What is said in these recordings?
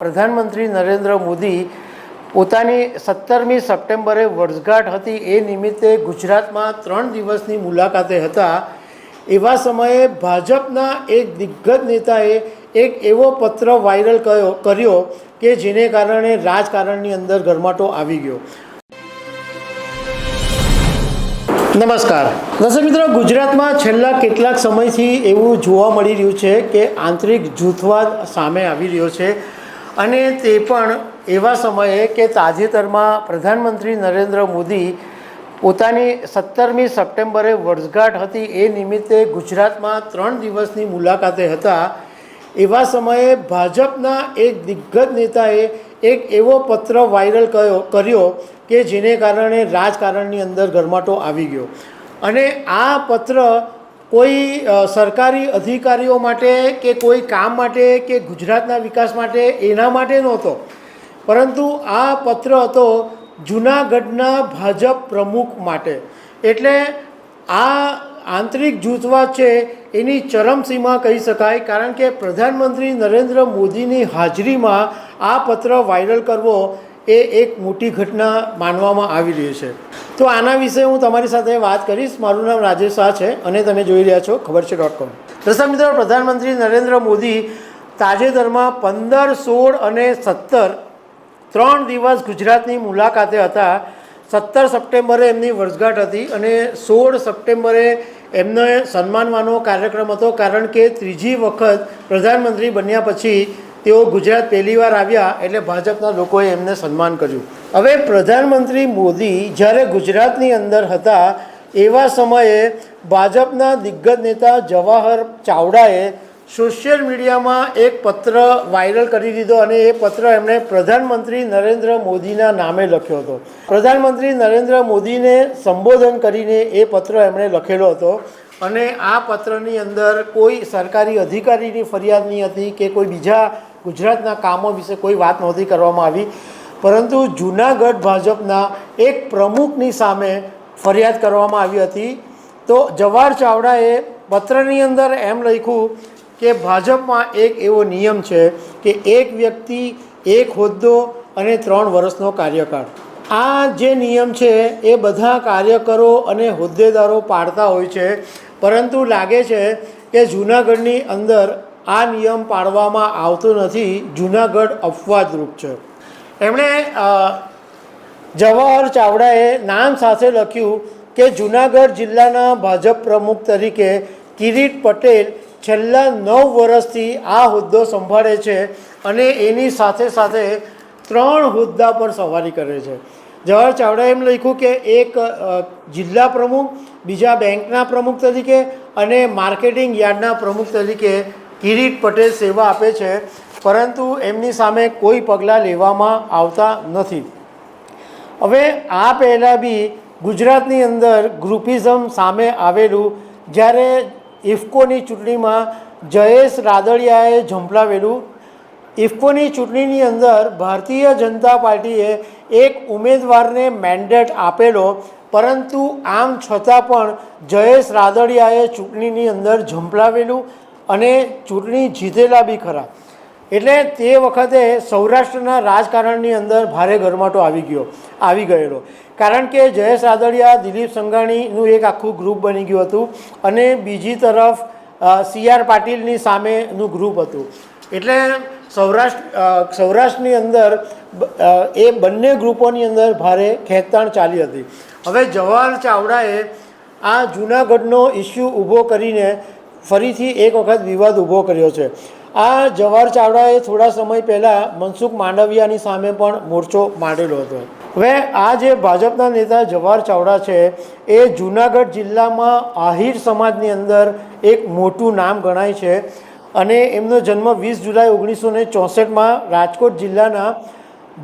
પ્રધાનમંત્રી નરેન્દ્ર મોદી પોતાની સત્તરમી સપ્ટેમ્બરે વર્ષગાંઠ હતી. એ નિમિત્તે ગુજરાતમાં ત્રણ દિવસની મુલાકાતે હતા. એવા સમયે ભાજપના એક દિગ્ગજ નેતાએ એક એવો પત્ર વાયરલ કર્યો કર્યો કે જેને કારણે રાજકારણની અંદર ગરમાટો આવી ગયો. નમસ્કાર. દર્શક મિત્રો, ગુજરાતમાં છેલ્લા કેટલાક સમયથી એવું જોવા મળી રહ્યું છે કે આંતરિક જૂથવાદ સામે આવી રહ્યો છે. અને તે પણ એવા સમયે કે તાજેતરમાં પ્રધાનમંત્રી નરેન્દ્ર મોદી પોતાની સત્તરમી સપ્ટેમ્બરે વર્ષગાંઠ હતી. એ નિમિત્તે ગુજરાતમાં ત્રણ દિવસની મુલાકાતે હતા. એવા સમયે ભાજપના એક દિગ્ગજ નેતાએ એક એવો પત્ર વાયરલ કયો, કર્યો કે જેને કારણે રાજકારણની અંદર ગરમાટો આવી ગયો. અને આ પત્ર કોઈ સરકારી અધિકારીઓ માટે કે કોઈ કામ માટે કે ગુજરાતના વિકાસ માટે એના માટે નહોતો. પરંતુ આ પત્ર હતો જૂનાગઢના ભાજપ પ્રમુખ માટે. એટલે આ આંતરિક જૂથવાદ છે એની ચરમસીમા કહી શકાય, કારણ કે પ્રધાનમંત્રી નરેન્દ્ર મોદીની હાજરીમાં આ પત્ર વાયરલ કરવો એ એક મોટી ઘટના માનવામાં આવી રહી છે. તો આના વિશે હું તમારી સાથે વાત કરીશ. મારું નામ રાજેશ શાહ છે અને તમે જોઈ રહ્યા છો ખબર છે ડોટ કોમ. દર્શક મિત્રો, પ્રધાનમંત્રી નરેન્દ્ર મોદી તાજેતરમાં પંદર, સોળ અને સત્તર, ત્રણ દિવસ ગુજરાતની મુલાકાતે હતા. સત્તર સપ્ટેમ્બરે એમની વર્ષગાંઠ હતી અને સોળ સપ્ટેમ્બરે એમને સન્માનવાનો કાર્યક્રમ હતો. કારણ કે ત્રીજી વખત પ્રધાનમંત્રી બન્યા પછી તેઓ ગુજરાત પહેલીવાર આવ્યા એટલે ભાજપના લોકોએ એમને સન્માન કર્યું. હવે પ્રધાનમંત્રી મોદી જ્યારે ગુજરાતની અંદર હતા, એવા સમયે ભાજપના દિગ્ગજ નેતા જવાહર ચાવડાએ સોશિયલ મીડિયામાં એક પત્ર વાયરલ કરી દીધો અને એ પત્ર એમણે પ્રધાનમંત્રી નરેન્દ્ર મોદીના નામે લખ્યો હતો. પ્રધાનમંત્રી નરેન્દ્ર મોદીને સંબોધન કરીને એ પત્ર એમણે લખેલો હતો અને આ પત્રની અંદર કોઈ સરકારી અધિકારીની ફરિયાદ નહીં હતી કે કોઈ બીજા ગુજરાતના કામો વિશે કોઈ વાત નહોતી કરવામાં આવી. પરંતુ જૂનાગઢ ભાજપના એક પ્રમુખની સામે ફરિયાદ કરવામાં આવી હતી. તો જવાહર ચાવડાએ પત્રની અંદર એમ લખ્યું કે ભાજપમાં એક એવો નિયમ છે કે એક વ્યક્તિ, એક હોદ્દો અને ત્રણ વર્ષનો કાર્યકાળ. આ જે નિયમ છે એ બધા કાર્યકરો અને હોદ્દેદારો પાડતા હોય છે. પરંતુ લાગે છે કે જૂનાગઢની અંદર આ નિયમ પાડવામાં આવતો નથી. જૂનાગઢ અપવાદરૂપ છે. એમણે જવાહર ચાવડાએ નામ સાથે લખ્યું કે જૂનાગઢ જિલ્લાના ભાજપ પ્રમુખ તરીકે કિરીટ પટેલ છેલ્લા નવ વર્ષથી આ હોદ્દો સંભાળે છે અને એની સાથે સાથે ત્રણ હોદ્દા પર સવારી કરે છે. જવાહર ચાવડાએ એમ લખ્યું કે એક જિલ્લા પ્રમુખ, બીજા બેંકના પ્રમુખ તરીકે અને માર્કેટિંગ યાર્ડના પ્રમુખ તરીકે કિરીટ પટેલ સેવા આપે છે, પરંતુ એમની સામે કોઈ પગલાં લેવામાં આવતા નથી. હવે આ પહેલાં બી ગુજરાતની અંદર ગ્રુપિઝમ સામે આવેલું, જ્યારે ઇફકોની ચૂંટણીમાં જયેશ રાદડિયાએ ઝંપલાવેલું. ઇફકોની ચૂંટણીની અંદર ભારતીય જનતા પાર્ટીએ એક ઉમેદવારને મેન્ડેટ આપેલો, પરંતુ આમ છતાં પણ જયેશ રાદડિયાએ ચૂંટણીની અંદર ઝંપલાવેલું. અને ચૂંટણી જીતેલા બી ખરા. એટલે તે વખતે સૌરાષ્ટ્રના રાજકારણની અંદર ભારે ગરમાટો આવી ગયો, આવી ગયેલો. કારણ કે જયેશ રાદડિયા, દિલીપ સંઘાણીનું એક આખું ગ્રુપ બની ગયું હતું અને બીજી તરફ સી આર પાટીલની સામેનું ગ્રુપ હતું. એટલે સૌરાષ્ટ્ર સૌરાષ્ટ્રની અંદર એ બંને ગ્રુપોની અંદર ભારે ખેંચતાણ ચાલી હતી. હવે જવાહર ચાવડાએ આ જૂનાગઢનો ઇસ્યુ ઊભો કરીને ફરીથી એક વખત વિવાદ ઊભો કર્યો છે. આ જવાહર ચાવડાએ થોડા સમય પહેલાં મનસુખ માંડવિયાની સામે પણ મોરચો માંડેલો હતો. હવે આ જે ભાજપના નેતા જવાહર ચાવડા છે, એ જૂનાગઢ જિલ્લામાં આહિર સમાજની અંદર એક મોટું નામ ગણાય છે અને એમનો જન્મ વીસ જુલાઈ ઓગણીસો ને ચોસઠમાં રાજકોટ જિલ્લાના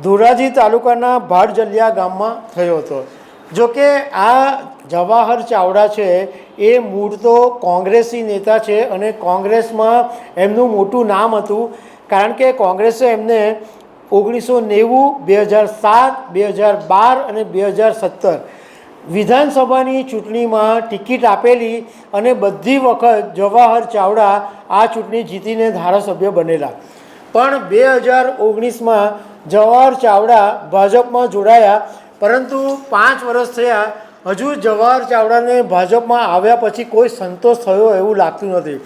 ધોરાજી તાલુકાના ભાડજલિયા ગામમાં થયો હતો. જોકે આ જવાહર ચાવડા છે, એ મૂળ તો કોંગ્રેસી નેતા છે અને કોંગ્રેસમાં એમનું મોટું નામ હતું. કારણ કે કોંગ્રેસે એમને ઓગણીસો નેવું, બે હજાર સાત, બે હજાર બાર અને બે હજાર સત્તર વિધાનસભાની ચૂંટણીમાં ટિકિટ આપેલી અને બધી વખત જવાહર ચાવડા આ ચૂંટણી જીતીને ધારાસભ્ય બનેલા. પણ બે હજાર ઓગણીસમાં જવાહર ચાવડા ભાજપમાં જોડાયા પરંતુ પાંચ વર્ષ થયા હજુ જવાહર ચાવડાને ભાજપમાં આવ્યા પછી કોઈ સંતોષ થયો એવું લાગતું નથી.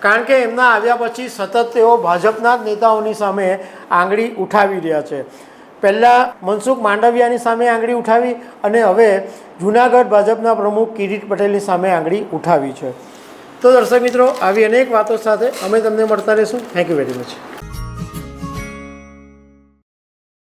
કારણ કે એમના આવ્યા પછી સતત તેઓ ભાજપના જ નેતાઓની સામે આંગળી ઉઠાવી રહ્યા છે. પહેલાં મનસુખ માંડવિયાની સામે આંગળી ઉઠાવી અને હવે જૂનાગઢ ભાજપના પ્રમુખ કિરીટ પટેલની સામે આંગળી ઉઠાવી છે. તો દર્શક મિત્રો, આવી અનેક વાતો સાથે અમે તમને મળતા રહીશું. Thank you very much